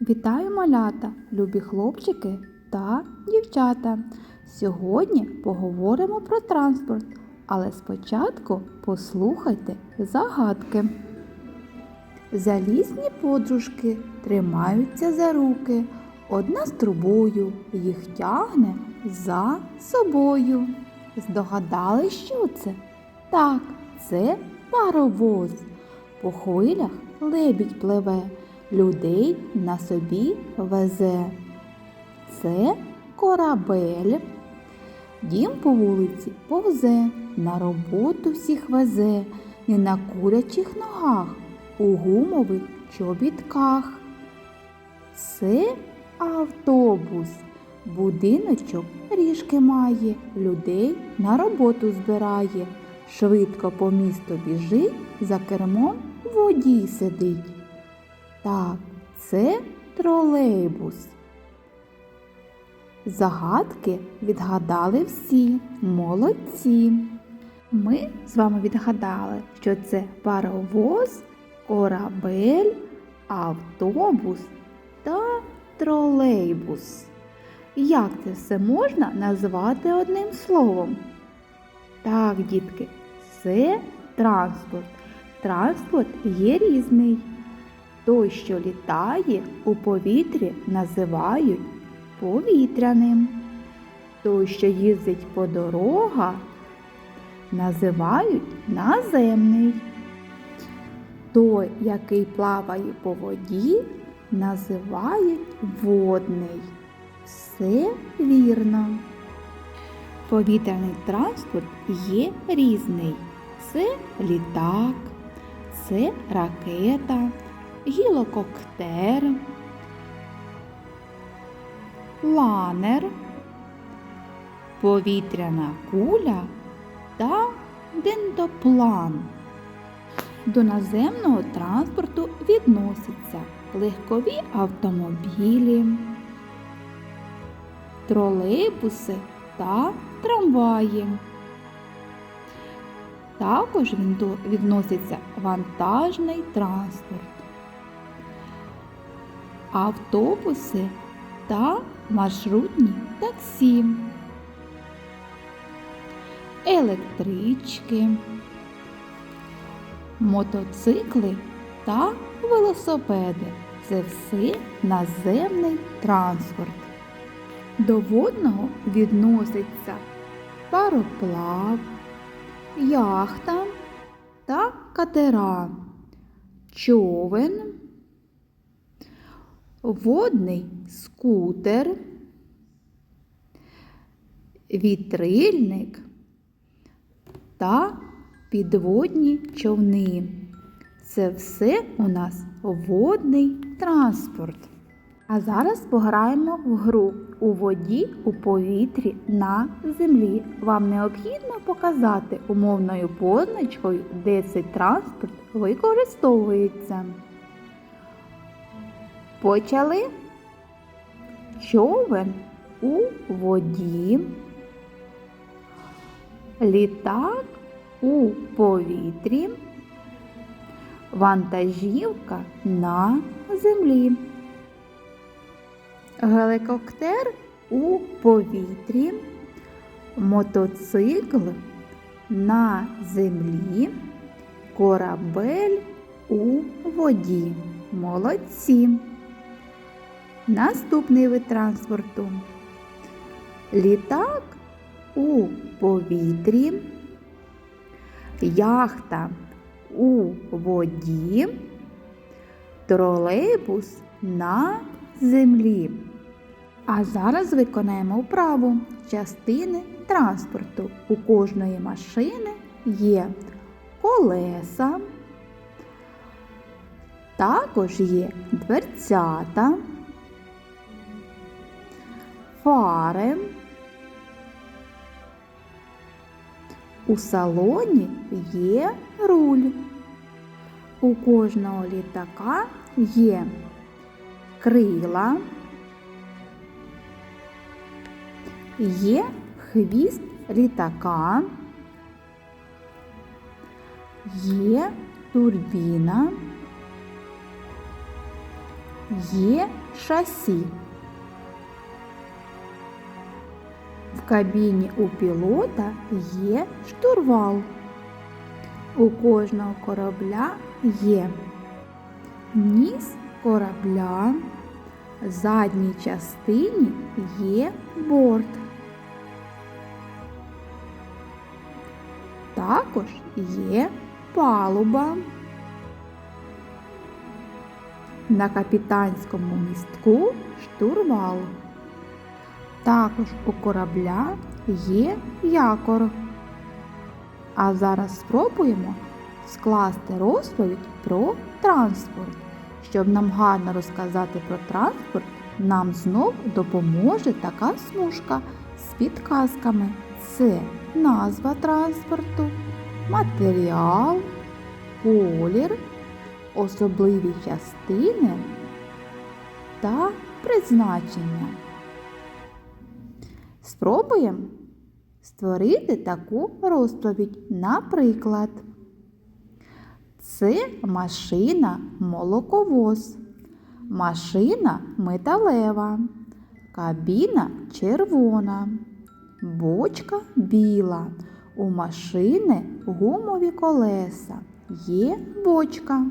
Вітаю малята, любі хлопчики та дівчата. Сьогодні поговоримо про транспорт, але спочатку послухайте загадки. Залізні подружки тримаються за руки, одна з трубою їх тягне за собою. Здогадали, що це? Так, це паровоз. По хвилях лебідь пливе, людей на собі везе. Це корабель. Дім по вулиці повзе, на роботу всіх везе, не на курячих ногах, у гумових чобітках. Це автобус. Будиночок ріжки має, людей на роботу збирає. Швидко по місту біжить, за кермом водій сидить. Так, це тролейбус. Загадки відгадали всі, молодці. Ми з вами відгадали, що це паровоз, корабель, автобус та тролейбус. Як це все можна назвати одним словом? Так, дітки, це транспорт. Транспорт є різний. Той, що літає у повітрі, називають повітряним. Той, що їздить по дорогах, називають наземний. Той, який плаває по воді, називають водний. Все вірно. Повітряний транспорт є різний. Це літак, це ракета, гілокоптер, ланер, повітряна куля та дендоплан. До наземного транспорту відносяться легкові автомобілі, тролейбуси та трамваї. Також відноситься вантажний транспорт, автобуси та маршрутні таксі, електрички, мотоцикли та велосипеди. Це все наземний транспорт. До водного відноситься пароплав, яхта та катера, човен, водний скутер, вітрильник та підводні човни. Це все у нас водний транспорт. А зараз пограємо в гру у воді, у повітрі, на землі. Вам необхідно показати умовною позначкою, де цей транспорт використовується. Почали. Човен у воді. Літак у повітрі. Вантажівка на землі. Геликоптер у повітрі, мотоцикл на землі, корабель у воді. Молодці. Наступний вид транспорту. Літак у повітрі, яхта у воді, тролейбус на землі. А зараз виконаємо вправу частини транспорту. У кожної машини є колеса, також є дверцята, фари. У салоні є руль. У кожного літака є крила, є хвіст літака, є турбіна, є шасі. В кабіні у пілота є штурвал. У кожного корабля є ніс корабля, задній частині є борт. Також є палуба. На капітанському містку штурвал. Також у корабля є якор. А зараз спробуємо скласти розповідь про транспорт. Щоб нам гарно розказати про транспорт, нам знов допоможе така смужка з підказками. Це назва транспорту, матеріал, колір, особливі частини та призначення. Спробуємо створити таку розповідь. Наприклад, це машина молоковоз, машина металева, кабіна червона, бочка біла. У машини гумові колеса. Є бочка.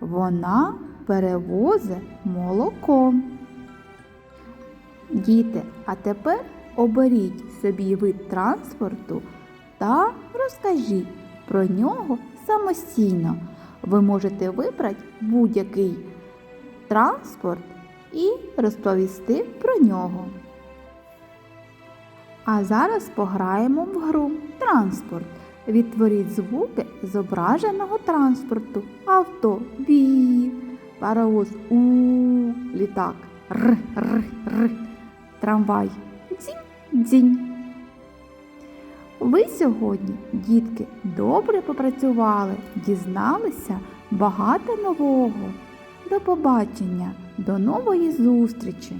Вона перевозить молоко. Діти, а тепер оберіть собі вид транспорту та розкажіть про нього самостійно. Ви можете вибрати будь-який транспорт і розповісти про нього. А зараз пограємо в гру транспорт. Відтворіть звуки зображеного транспорту. Авто. Бі, паровоз. У, літак. Р, р, р, трамвай дзінь. Ви сьогодні, дітки, добре попрацювали, дізналися багато нового. До побачення, до нової зустрічі!